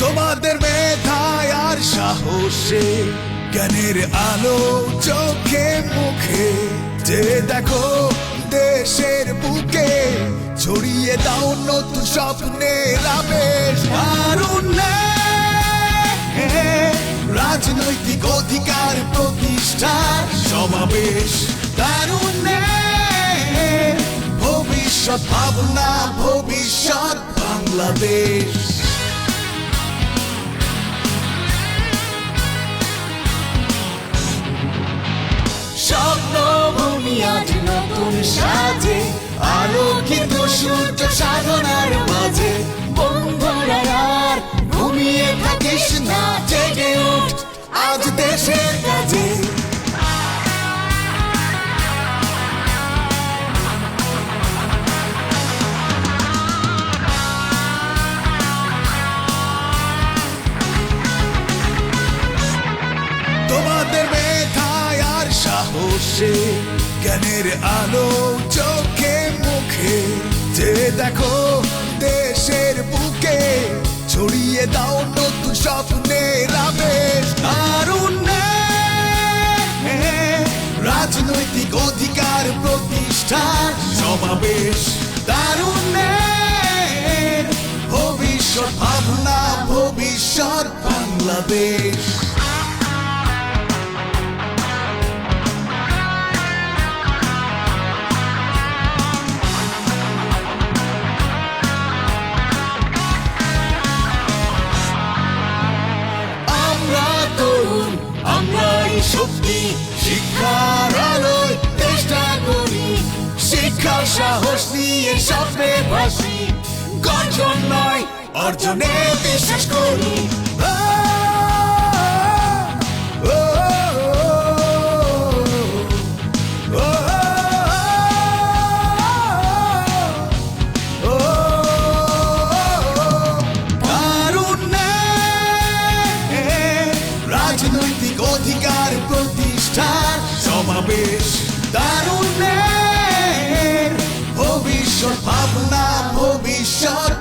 তোমাদের মেধায় আর সাহসে, জ্ঞানের আলো চোখে, মুখে। যে দেখো দেশের বুকে, ছড়িয়ে দাও নতুন স্বপ্নের আবেশ। রাজনৈতিক অধিকার প্রতিষ্ঠার সমাবেশ। কারুণ্যে ভবিষ্যৎ, ভাবনা ভবিষ্যৎ, বাংলাদেশ। সূর্য সাধনার মাঝে বন্ধুরা আর ঘুমিয়ে থাকিস না, জেগে উঠ আজ দেশের কাজে। তোমাদের মেধায় আর সাহসে জ্ঞানের আলো চোখে মুখে। যে দেখো দেশের বুকে ছড়িয়ে দাও নতুন স্বপ্নের আবেশ। কারুণ্যে রাজনৈতিক অধিকার প্রতিষ্ঠার সমাবেশ। তারুণ্যে ভবিষ্যৎ, ভাবনা ভবিষ্যৎ, বাংলাদেশ। স্বপ্নে ভাসি গর্জন নয় অর্জনে বিশ্বাস করি। রাজনৈতিক অধিকার প্রতিষ্ঠার সমাবেশ দারুণের ভবিষ্যৎ ভাবনা ভবিষ্যৎ।